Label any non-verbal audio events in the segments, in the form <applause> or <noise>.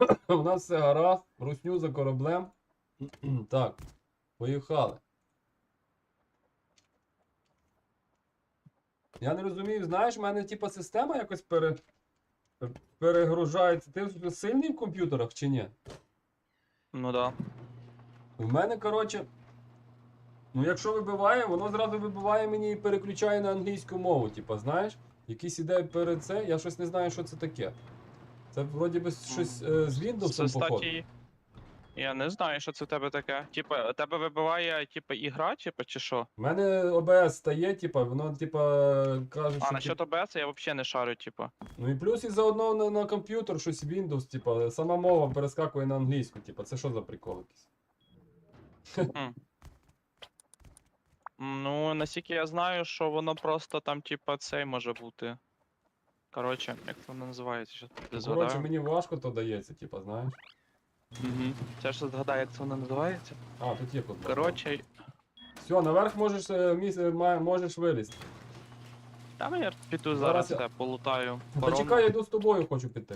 <laughs> У нас все гаразд, русню за кораблем. <clears throat> Так, поїхали. Я не розумію, знаєш, в мене типа система якось пере... перегружається. Ти сильний в комп'ютерах чи ні? Ну да. У мене, коротше. Ну, якщо вибиває, воно зразу вибиває мені і переключає на англійську мову, типа, знаєш? Якісь ідеї перед це, я щось не знаю, що це таке. Це вроді би щось е, з Це, Windows, походу. статі, я не знаю, що це в тебе таке. Типа, тебе вибиває, типа, ігра, типа, чи що? У мене ОБС стає, типа, воно, типа, каже, що. А, що. насчет тип- OBS я взагалі не шарю, типа. Ну і плюс і заодно на, на комп'ютер щось Windows, типа, сама мова перескакує на англійську, типа, це що за прикол якийсь? Ну, наскільки я знаю, що воно просто там, типа, цей може бути. Коротше, як це воно називається? Щас Коротше, згадаю. мені важко то дається, типа, знаєш. Угу. Це ж згадаю, як це воно називається. А, тут є код. Коротше, Все, наверх можеш, е, міс, е, можеш вилізти. там я піду Зараз зараз я- полутаю. Та чекай, я йду з тобою, хочу піти.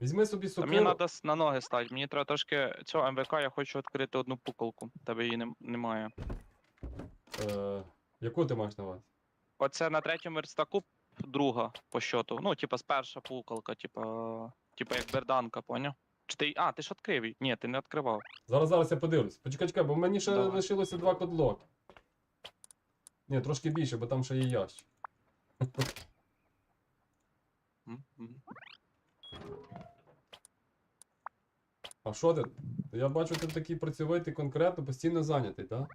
Візьми собі Та мені сокиру. треба на ноги стати. Мені треба трошки цього МВК, я хочу відкрити одну пуколку. Тебе її нем- немає. Е, яку ти маєш на увазі? Оце на третьому верстаку друга по щоту. Ну, типа, перша пукалка, типа. Типа як берданка, поняв? Чи ти. А, ти ж відкрив? Ні, ти не відкривав. Зараз, зараз я подивлюсь. Почекай, чекай, бо мені ще Давай. лишилося два кодлоки. Ні, трошки більше, бо там ще є ящик. М-м. А що ти? Я бачу, ти такий працьовитий конкретно, постійно зайнятий, так?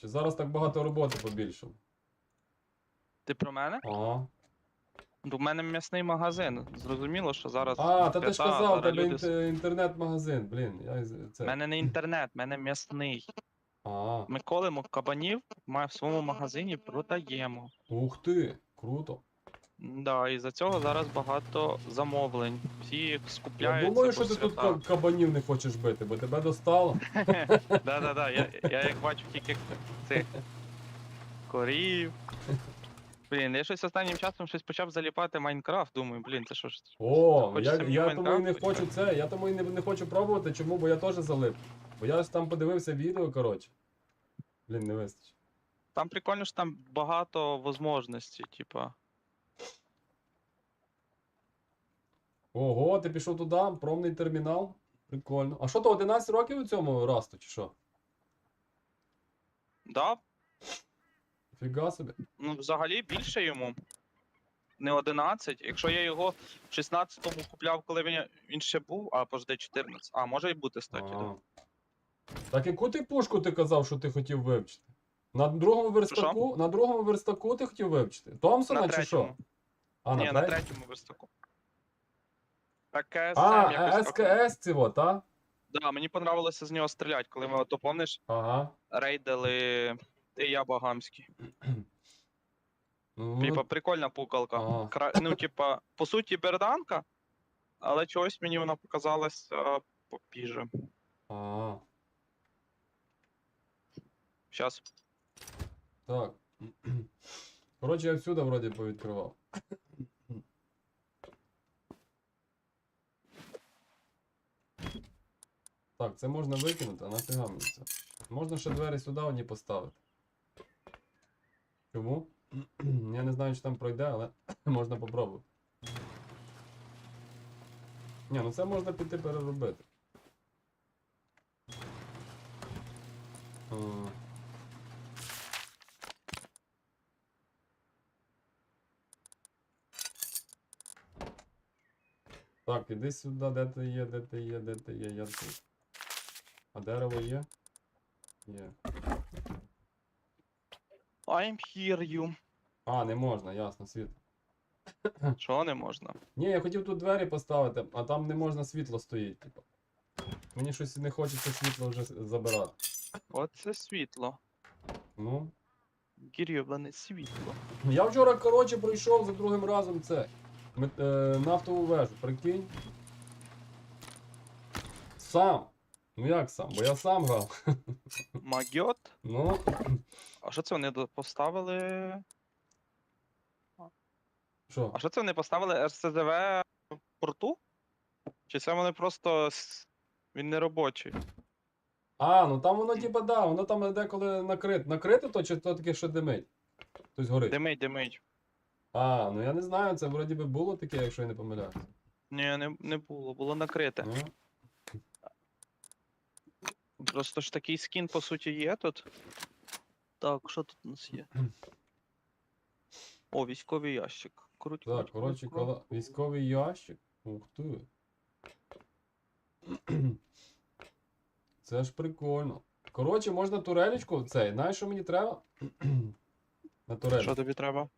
Чи зараз так багато роботи побільшало? Ти про мене? Ага. У мене м'ясний магазин. Зрозуміло, що зараз. А, та ти ж казав, тебе люди інтернет-магазин, блін. Я це. В мене не інтернет, у мене м'ясний. А, Ми колимо кабанів, ми в своєму магазині продаємо. ух ти, круто. Да, і за цього зараз багато замовлень. Всі Я скупляються. думаю, що ти тут ка- кабанів не хочеш бити, бо тебе достало. <laughs> Да-да-да, я, я як бачу тільки цих корів. Блін, я щось останнім часом щось почав заліпати Майнкрафт. Думаю, блін, це що ж. О, Хочеться я, мені я тому і не Майнкрафт хочу це, я тому і не, не хочу пробувати, чому, бо я теж залип. Бо я ж там подивився відео, коротше. Блін, не вистачить. Там прикольно, що там багато возможностей, типа. Ого, ти пішов туди, промний термінал. Прикольно. А що то 11 років у цьому расту, чи що? Да, Фіга собі. ну взагалі більше йому. Не 11. Якщо я його в 16-му купляв, коли він, він ще був, а пожди 14. А, може і бути, кстати, да. Так яку ти пушку ти казав, що ти хотів вивчити? На другому верстаку, на другому верстаку ти хотів вивчити? Томпсона На чи що? третьому. А, Ні, на, третьому верстаку. Так, КСМ А, якось трохи- СКС цього, та? Да, мені понравилося з нього стріляти, коли ми, то помниш, Ага. рейдили ти і я Багамський. <clears throat> Ну, Типа, прикольна пукалка. Ага. Кра... Ну, типа, по суті, берданка, але чогось мені вона показалась а, попіже. а, Щас. так. <clears throat> Коротше, я всюди вроді повідкривав. Так, це можна викинути, а нафіга мені це? Можна ще двері сюди одні поставити. Чому? <clears throat> Я не знаю, чи там пройде, але <clears throat> можна попробувати. Ні, ну це можна піти переробити. Так, іди сюди, де ти є, де ти є, де ти є, я тут. А дерево є? Є. I'm here you. А, не можна, ясно, світло. Що не можна? Ні, я хотів тут двері поставити, а там не можна світло стоїть, типу. Мені щось не хочеться світло вже забирати. Оце світло. Ну. Гірьобане світло. Я вчора, коротше, пройшов за другим разом це. мет- е, нафтову вежу, прикинь. Сам. Ну як сам? Бо я сам грав. Магіот? Ну, А що це вони поставили? Що? А що це вони поставили РСЗВ в порту? Чи це вони просто. Він не робочий? А, ну там воно типа да, воно там деколи накрите. Накрите то чи то таке, що димить? Тобто горить. Димить, димить. А, ну я не знаю, це вроді би було таке, якщо я не помиляюся. Ні, не, не було, було накрите. Ну, Просто ж такий скін, по суті, є тут. Так, що тут у нас є? О, військовий ящик. Круть, так, круть, коротше, круть, круть. військовий ящик. Ух ти. Це ж прикольно. Коротше, можна турелечку цей. Знаєш, що мені треба? <clears throat> На турель. Що тобі треба?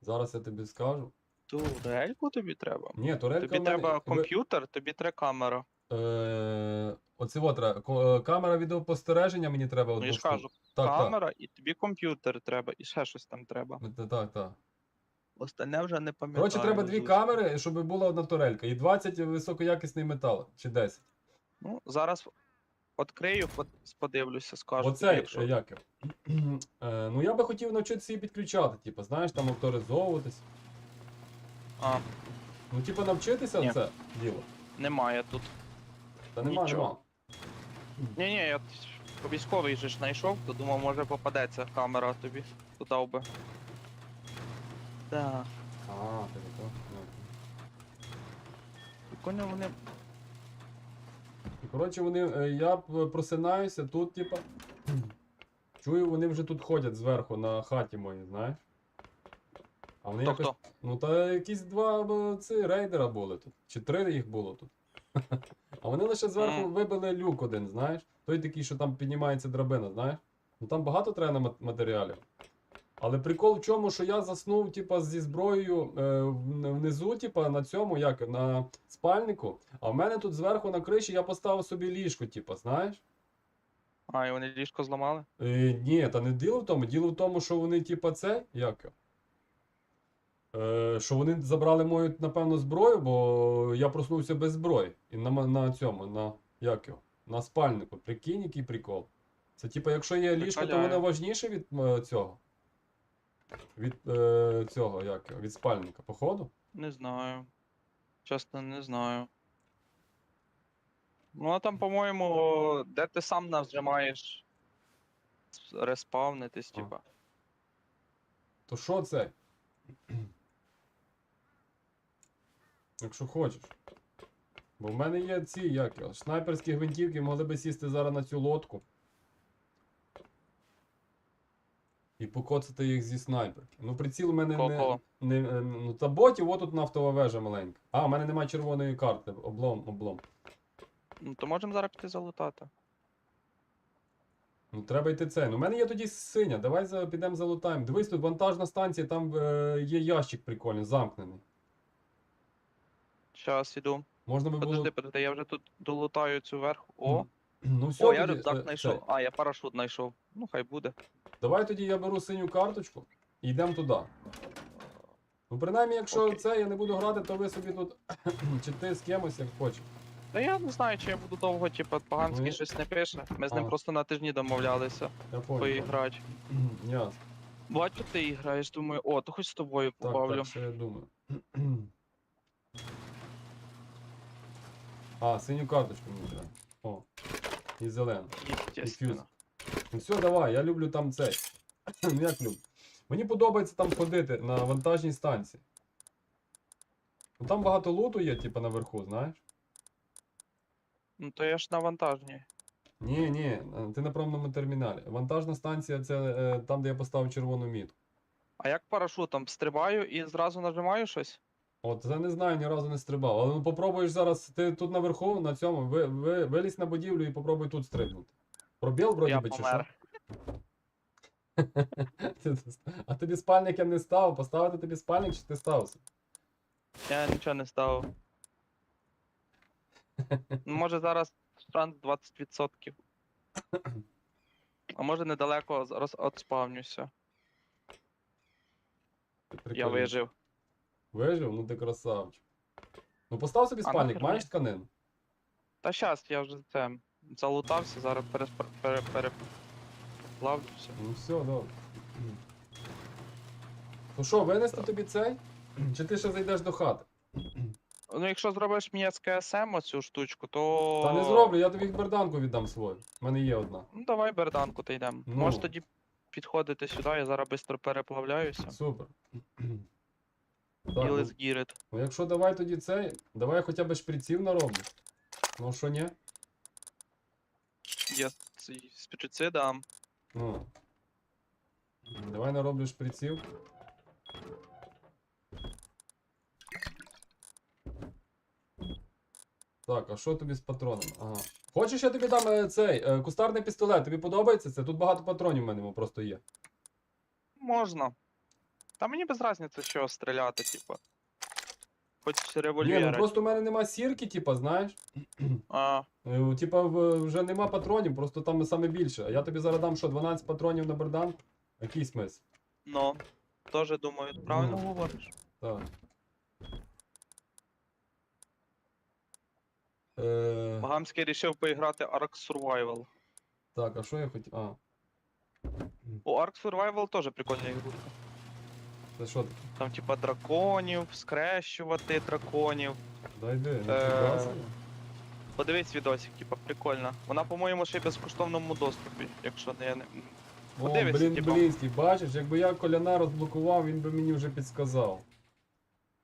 Зараз я тобі скажу. Турельку тобі треба? Ні, турелька Тобі в мене- треба ви- комп'ютер, тобі треба камера. Е, Оце от. Е, Камера відеоспостереження мені треба Ну одну я ж штуку. кажу, Так, так. камера і тобі комп'ютер треба, і ще щось там треба. Так, так, так. Остальне вже не пам'ятаю. Коротше, треба дві камери, щоб була одна турелька. І 20 високоякісний метал. Чи 10. Ну, зараз відкрию, под- подивлюся, скажу. тобі, Оцей, якщо... е, як його? <clears throat> Е, Ну я би хотів навчитися її підключати, типу, знаєш, там авторизовуватись. А, Ну, типу, навчитися Ні. це діло. немає тут. Та нема, Нічого. нема. Ні, ні, я військовий же ж знайшов, то думав, може попадеться камера тобі. Додав би. Так, А, ти то. прикольно вони. І, Коротше, вони, е, я п- просинаюся тут, типа. Чую, вони вже тут ходять зверху на хаті моїй, знаєш. А вони Хто якось. хто? Ну та якісь два е, ці рейдера були тут. Чи три їх було тут. А вони лише зверху вибили люк один, знаєш. Той такий, що там піднімається драбина, знаєш. Ну там багато треба матеріалів. Але прикол в чому, що я заснув, типа, зі зброєю е, внизу, типа, на цьому, як, на спальнику. А в мене тут зверху на криші я поставив собі ліжко, типа, знаєш? А, і вони ліжко зламали? Е, ні, та не діло в тому. Діло в тому, що вони, типа, це, як? Е, що вони забрали мою, напевно, зброю, бо я проснувся без зброї. І на, на цьому, на як його? На спальнику. Прикинь, який прикол. Це типа, якщо є ліжко, то воно важніше від е, цього. Від е, цього, як його? Від спальника, походу? Не знаю. Чесно, не знаю. Ну, а там, по-моєму, де ти сам нажимаєш респавнитись, типа. То що це? Якщо хочеш. Бо в мене є ці, як його, снайперські гвинтівки, могли би сісти зараз на цю лодку. І покоцати їх зі снайперки. Ну, приціл у мене не, не. е, Ну, та ботів, отут нафтова вежа маленька. А, у мене немає червоної карти. Облом, облом. Ну, то можемо зараз піти залутати. Ну, треба йти це. Ну, у мене є тоді синя. Давай за, підемо залутаємо. Дивись, тут вантажна станція, там е, є ящик прикольний, замкнений. Щас іду. Можна би було. Подожди, подожди, я вже тут долутаю цю верху. О, Ну, все, о, я тоді, рюкзак е, знайшов. цей. А, я парашут знайшов. Ну, хай буде. Давай тоді я беру синю карточку і йдемо туди. Ну, принаймні, якщо Окей. це я не буду грати, то ви собі тут. <clears throat> чи ти з кимось, як хочеш. Та я не знаю, чи я буду довго, типа, Поганський Ну, щось не пише. Ми з ним а. просто на тижні домовлялися Я понял. поіграти. <clears throat> Ясно. Бачу, ти граєш, думаю, о, то хоч з тобою Так, побавлю. так, що я думаю. <clears throat> а, синю карточку мені треба. О. І зелену. Естественно. Ну все, давай, я люблю там цей. <clears throat> ну як люблю. Мені подобається там ходити на вантажній станції. Ну там багато луту є, типу, наверху, знаєш? Ну то я ж на вантажній. Ні, ні, ти на промному терміналі. Вантажна станція це е, там, де я поставив червону мітку. А як парашутом стрибаю і зразу нажимаю щось? От це не знаю, ні разу не стрибав. Але ну попробуєш зараз, ти тут наверху, на цьому, ви, ви, вилізь на будівлю і попробуй тут стрибнути. Пробіл вроді би, чи що? помер. <laughs> А тобі спальник я не став. Поставити тобі спальник, чи ти стався? Я нічого не ставив. Ну, може зараз шанс 20%. А може недалеко з- роз отспавнюся. Ти Я прикольний. вижив. Вижив? Ну ти красавчик. Ну постав собі А, спальник, нахер маєш мені? тканину? Та щас, я вже це залутався, зараз переспр... пере... переплавлюся. Ну все, добре. Ну що, винести тобі цей? Чи ти ще зайдеш до хати? Ну, якщо зробиш мені з КСМ оцю штучку, то. Та не зроблю, я тобі берданку віддам свою. У мене є одна. Ну, давай берданку та йдемо. Ну. Можеш тоді підходити сюди, я зараз швидко переплавляюся. Супер. Так, ну, ну якщо давай тоді цей, давай я хоча б шприців нароблю. Ну що ні? Я цей спічиці дам. Ну. Давай нароблю шприців. Так, а що тобі з патронами? Ага. Хочеш, я тобі дам е, цей е, кустарний пістолет? Тобі подобається це? Тут багато патронів в мене просто є. Можна. Та мені без різниці, що стріляти, типа. Хоч Ні, револьвера. ну просто в мене нема сірки, типа, знаєш. А, Е, Типа в- вже нема патронів, просто там саме більше. А я тобі зараз дам що, 12 патронів на бердан? Який смисл? ну. Тоже думаю, правильно Ну. говориш. Так. Е, Багамський рішив поіграти Ark Survival. так, а що я хотів. А, У Ark Survival теж прикольна ігрушка. Це що? Там, типа, драконів, скрещувати драконів. Дай йди, не Е, собі. Подивись відосик, типа, прикольно. Вона, по-моєму, ще й в безкоштовному доступі, якщо не я не. О, подивись, блін, типа. блінський, бачиш, якби я коляна розблокував, він би мені вже підсказав.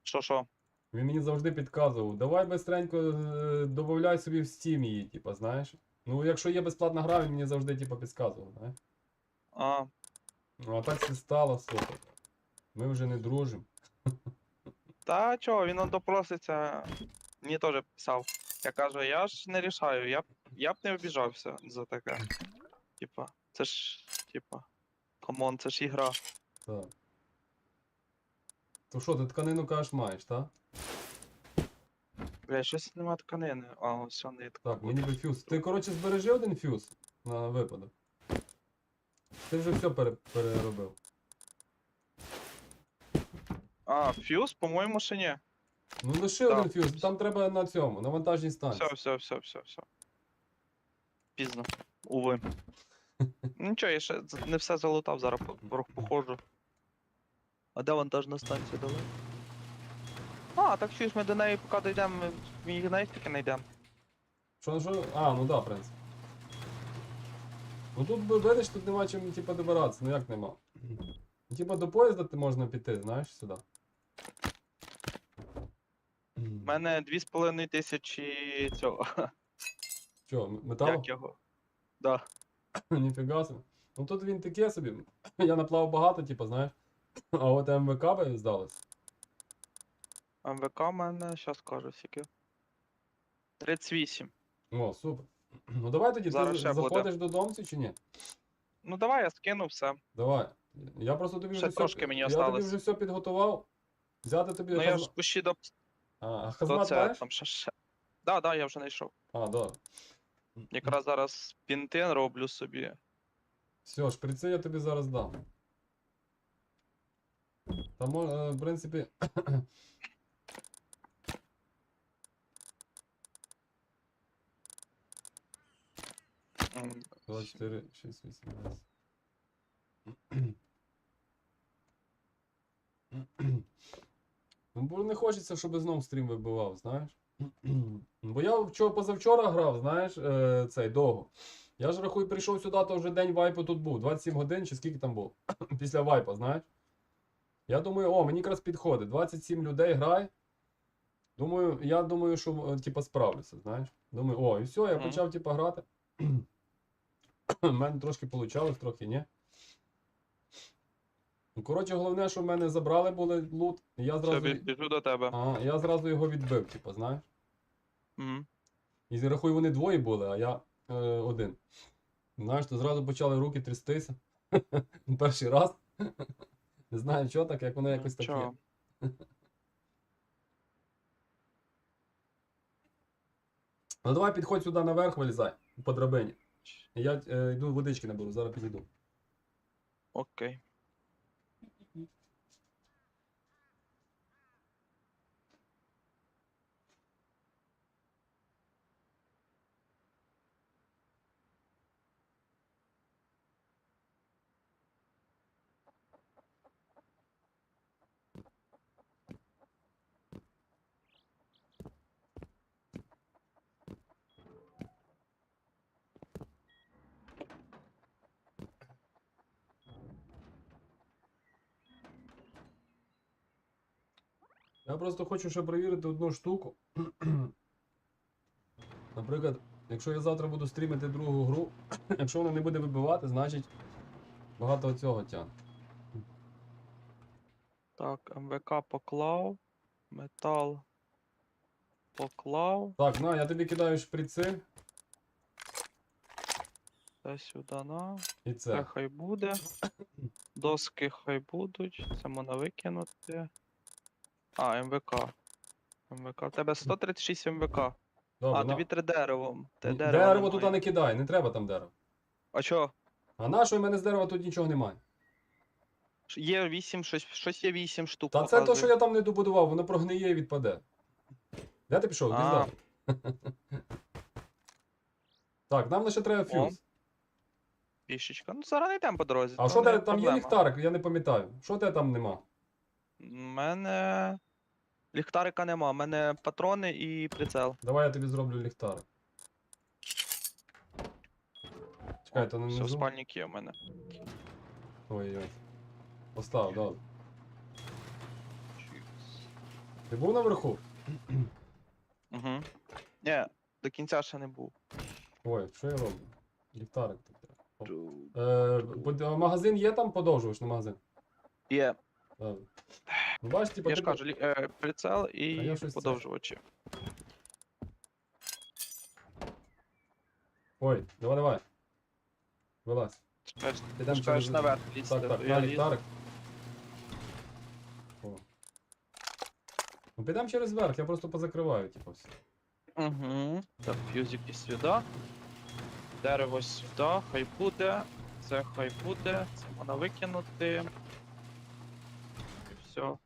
Що що? Він мені завжди підказував. Давай бистренько е, добавляй собі в Steam її, типа, знаєш. Ну, якщо є безплатна гра, він мені завжди, типа, підказував, знаєш. А, Ну, а так все стало, слухай. Ми вже не дружимо. та чого, він он допроситься. Мені теж писав. Я кажу, я ж не рішаю, я б, я б не обіжався за таке. Типа, це ж, типа, камон, це ж ігра. Так. То що, ти тканину кажеш маєш, так? Бля, щось нема тканини. А, ось он нитка. Так, мені би фюз. Ти, коротше, збережи один фюз на випадок. Ти вже все пере- переробив. А, фьюз, по-моєму, ще ні. Ну лиши Так. один фюз, там треба на цьому, на вантажній станції. Все, все, все, все, все. Пізно. Уви. Ну <laughs> Нічого, я ще з- не все залутав, зараз по- по- походжу. А де вантажна станція давай? А, так ж ми до неї поки дійдемо, ми в її найстики знайдемо. Що, що? А, ну да, в принципі. Ну тут би, видиш, тут нема чим, типа, добиратися, ну як нема. Типа до поїзда ти можна піти, знаєш, сюди. У мене 2,5 тисячі цього. Що, м- метал? Як його? Да. <laughs> Ніфіга собі. Ну тут він таке собі. Я наплав багато, типу, знаєш. <laughs> А от МВК би здалось. МВК в мене, щас скажу, скільки. 38. О, супер. <clears throat> Ну давай тоді, Зараз ти ще буде. заходиш додому чи ні? Ну давай я скину все. Давай. Я просто тобі Ще вже трошки все, мені я тобі осталось. вже все підготував. Взяти тобі Ну я ж почти до, А, а до хазмат це, маєш? там ще ще. Да, да, я вже знайшов. А, да. Якраз зараз пінтин роблю собі. Все, шприци я тобі зараз дам. Там, мо- е, в принципі. М, 24, 6, 8, 10. Ну, Бо не хочеться, щоб знов стрім вибивав, знаєш. <clears throat> Бо я вчора, позавчора грав, знаєш, е, цей довго. Я ж рахую, прийшов сюди, то вже день вайпу тут був. 27 годин чи скільки там було? <clears throat> Після вайпа, знаєш. Я думаю, о, мені якраз підходить. 27 людей грає. Думаю, я думаю, що е, типа справлюся, знаєш. Думаю, о, і все, я почав типа грати. <clears throat> У мене трошки вийшло, трохи ні. Ну, коротше, головне, що в мене забрали були лут, і я зразу, бі- біжу до тебе. ага, я зразу його відбив, типу, знаєш. Мгм. І рахуй, вони двоє були, а я е, один. Знаєш, то зразу почали руки трястися. <laughs> Перший раз. <laughs> Не знаю, що так, як воно якось таке. <laughs> Ну давай підходь сюди наверх, вилізай, по драбині. Я е, йду водички наберу, зараз підійду. Окей. Я просто хочу ще перевірити одну штуку. <clears throat> Наприклад, якщо я завтра буду стрімити другу гру, <clears throat> якщо вона не буде вибивати, значить багато цього тягне. Так, МВК поклав. Метал. Поклав. Так, на, я тобі кидаю шприци Це сюди на. і Це це. хай буде. <clears throat> Доски хай будуть. Це можна викинути. А, МВК. МВК. У тебе 136 МВК. Добре, а, на- тобі три деревом. Те Ні, дерево Дерево немає. не кидай, не треба там дерева. А чо? А на що в мене з дерева тут нічого немає? Ш- Є 8, щось, щось є 8 штук. Та це то, показує. що я там не добудував, воно прогниє і відпаде. Де ти пішов? А. Пізда. <laughs> Так, нам лише треба фюз. Пішечка. Ну, зараз не йдемо по дорозі. А що не де там є проблема. ліхтарик, я не пам'ятаю. Що де там нема? У мене. Ліхтарика нема, у мене патрони і прицел. Давай я тобі зроблю ліхтарик. Чекай, то не Все, внизу. спальник є у мене. Ой-ой. Постав, добре. Ти був наверху? Угу. Ні, до кінця ще не був. Ой, що я роблю? Ліхтарик тут треба. Е, под- магазин є там, подовжувач на магазин. Є. Типа, Я ж кажу, лі- е, прицел А я і щось це- подовжувачі. Ой, давай, давай. Вилазь. Підемо чекаєш через- наверх лізти, Так, так, я на лізу. ліхтарик. О. Ну підемо через верх, я просто позакриваю, типу, все. Угу. Так, фюзики сюди. Дерево сюди, хай буде. Це хай буде. Це можна викинути. Все.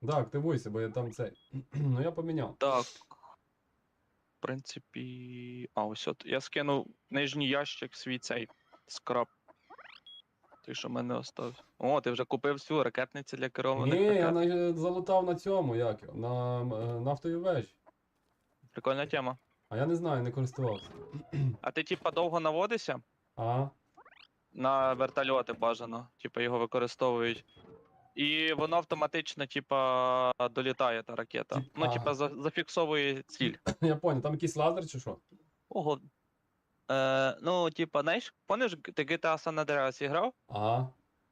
Да, активуйся, бо я там цей. <clears throat> ну я поміняв. Так. В принципі. А, ось от. Я скинув нижній ящик свій цей скраб. Той, що в мене остався. О, ти вже купив всю ракетницю для керованих Ні, я ракет. на, залутав на цьому, як його, на е, нафтовій вежі. Прикольна тема. А я не знаю, не користувався. <clears throat> А ти типа довго наводишся? А, На вертольоти бажано, типа його використовують. І воно автоматично, типа, долітає та ракета. Тип- Ну, типа, за- зафіксовує ціль. <laughs> я понял, там якийсь лазер чи що? Ого. Е, ну, типа, знаєш, помниш, ти GTA San Andreas грав? Ага.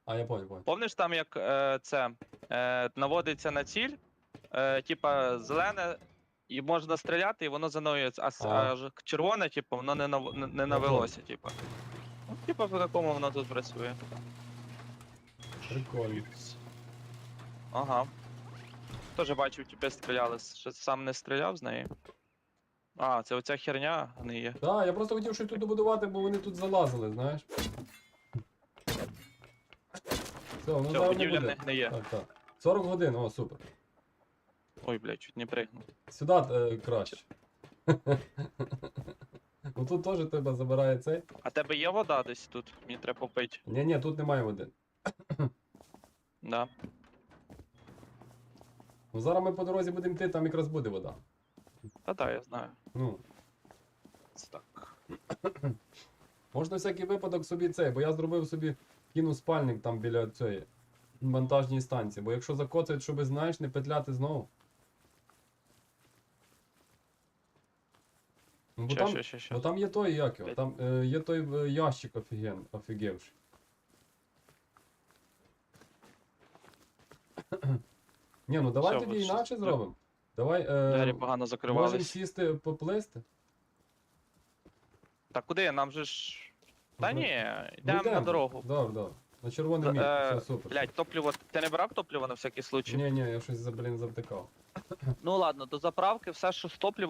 А, я понял, понял. Помниш там, як е, це е, наводиться на ціль, е, типа зелене, і можна стріляти, і воно заноситься, а, с- а ж червоне, типу, воно не, нав... не, не навелося, типу. Ну, типа, по такому воно тут працює. Прикольно. Ага. Тоже бачив, тебе стріляли. Ще сам не стріляв з неї. А, це оця херня не є. Так, я просто хотів щось тут добудувати, бо вони тут залазили, знаєш. Все, ну Все, зараз не будівля не, буде. не є. Так, так. 40 годин, о, супер. Ой, блядь, чуть не пригнув. Сюди е, краще. <laughs> ну тут теж тебе забирає цей. А тебе є вода десь тут? Мені треба попити. Ні, ні, тут немає води. Да. Ну зараз ми по дорозі будемо йти, там якраз буде вода. Та да, я знаю. Ну, Це так. можна всякий випадок собі цей, бо я зробив собі кинув спальник там біля цієї вантажній станції, бо якщо закоцають, щоб знаєш, не петляти знову. Ну, бо Ща, там, ща, ща, ща. бо там є той, як його, там е, є той е, ящик офіген, офігевший. Ні, ну давай Всё, тоді от інакше щас- зробимо. Давай Двері е, погано можемо закривались. сісти поплисти. Та куди? Нам же ж. Та Ну, ні, ну, йдемо на дорогу. Добре, добре. На червоний Е, все супер. Блять, топливо. Ти не брав топливо на всякий случай? Ні, ні, я щось, блін, завтикав. Ну ладно, до заправки все, що з топлива